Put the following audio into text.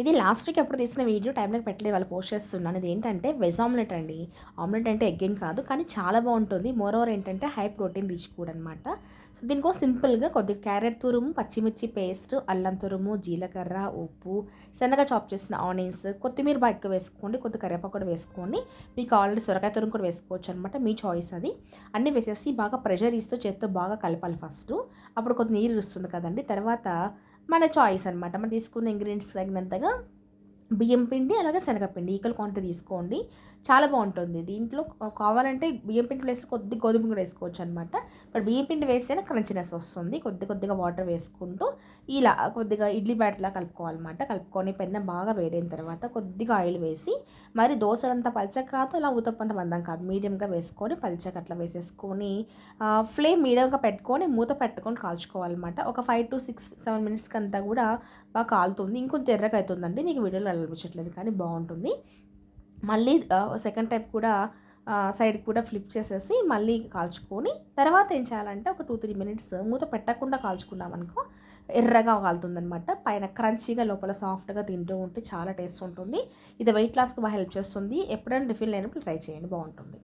ఇది last week ఎప్పుడు తీసిన వీడియో టైంలోకి పెట్టలేదు వాళ్ళు పోస్ట్ చేస్తున్నాను. ఇది ఏంటంటే వెజ్ ఆమ్లెట్ అండి. ఆమ్లెట్ అంటే ఎగ్గేం కాదు కానీ చాలా బాగుంటుంది. మోర్ ఓవర్ ఏంటంటే హై ప్రోటీన్ రిచ్ కూడా అనమాట సో దీనికోసం సింపుల్గా కొద్దిగా క్యారెట్ తురుము పచ్చిమిర్చి పేస్ట్ అల్లం తురుము జీలకర్ర ఉప్పు సన్నగా చాప్ చేసిన ఆనియన్స్ కొత్తిమీర బాగా ఎక్కువ వేసుకోండి కొద్ది కరివేపాకు కూడా వేసుకోండి. మీకు ఆల్రెడీ సొరకాయ తురుము కూడా వేసుకోవచ్చు అనమాట మీ చాయిస్ అది. అన్నీ వేసేసి బాగా ప్రెషర్ ఇస్తూ చేత్తో బాగా కలపాలి ఫస్ట్ అప్పుడు కొద్ది నీరు ఇస్తుంది కదండి. తర్వాత మన చాయిస్ అనమాట మనం తీసుకున్న ఇంగ్రీడియంట్స్ తగినంతగా బియ్యం పిండి అలాగే శనగపిండి ఈక్వల్ క్వాంటిటీ తీసుకోండి. చాలా బాగుంటుంది. దీంట్లో కావాలంటే బియ్యం పిండి ప్లేస్లో కొద్ది గోధుమ కూడా వేసుకోవచ్చు అనమాట బట్ బియ్యం పిండి వేస్తేనే క్రంచినెస్ వస్తుంది. కొద్ది కొద్దిగా వాటర్ వేసుకుంటూ ఇలా కొద్దిగా ఇడ్లీ బ్యాటర్లా కలుపుకోవాలన్నమాట. కలుపుకొని పెన్న బాగా వేడైన తర్వాత కొద్దిగా ఆయిల్ వేసి మరి దోశలంతా పలచక కాదు అలా ఊతప్పంత మందం కాదు. మీడియంగా వేసుకొని పలచక అట్లా వేసేసుకొని ఫ్లేమ్ మీడియంగా పెట్టుకొని మూత పెట్టుకొని కాల్చుకోవాలన్నమాట. ఒక ఫైవ్ టు సిక్స్ సెవెన్ మినిట్స్కి అంతా కూడా బాగా కాలుతుంది. ఇంకొంచెం ఎర్రగా అవుతుందండి మీకు వీడియోలో కనిపించట్లేదు కానీ బాగుంటుంది. మళ్ళీ సెకండ్ టైప్ కూడా సైడ్కి కూడా ఫ్లిప్ చేసేసి మళ్ళీ కాల్చుకొని తర్వాత ఏం చేయాలంటే ఒక టూ త్రీ మినిట్స్ మూత పెట్టకుండా కాల్చుకున్నాం అనుకో ఎర్రగా కాలుతుందనమాట పైన క్రంచీగా లోపల సాఫ్ట్గా తింటూ ఉంటే చాలా టేస్ట్ ఉంటుంది. ఇది వెయిట్ లాస్కి బాగా హెల్ప్ చేస్తుంది. ఎప్పుడైనా టిఫిన్ లేనప్పుడు ట్రై చేయండి బాగుంటుంది.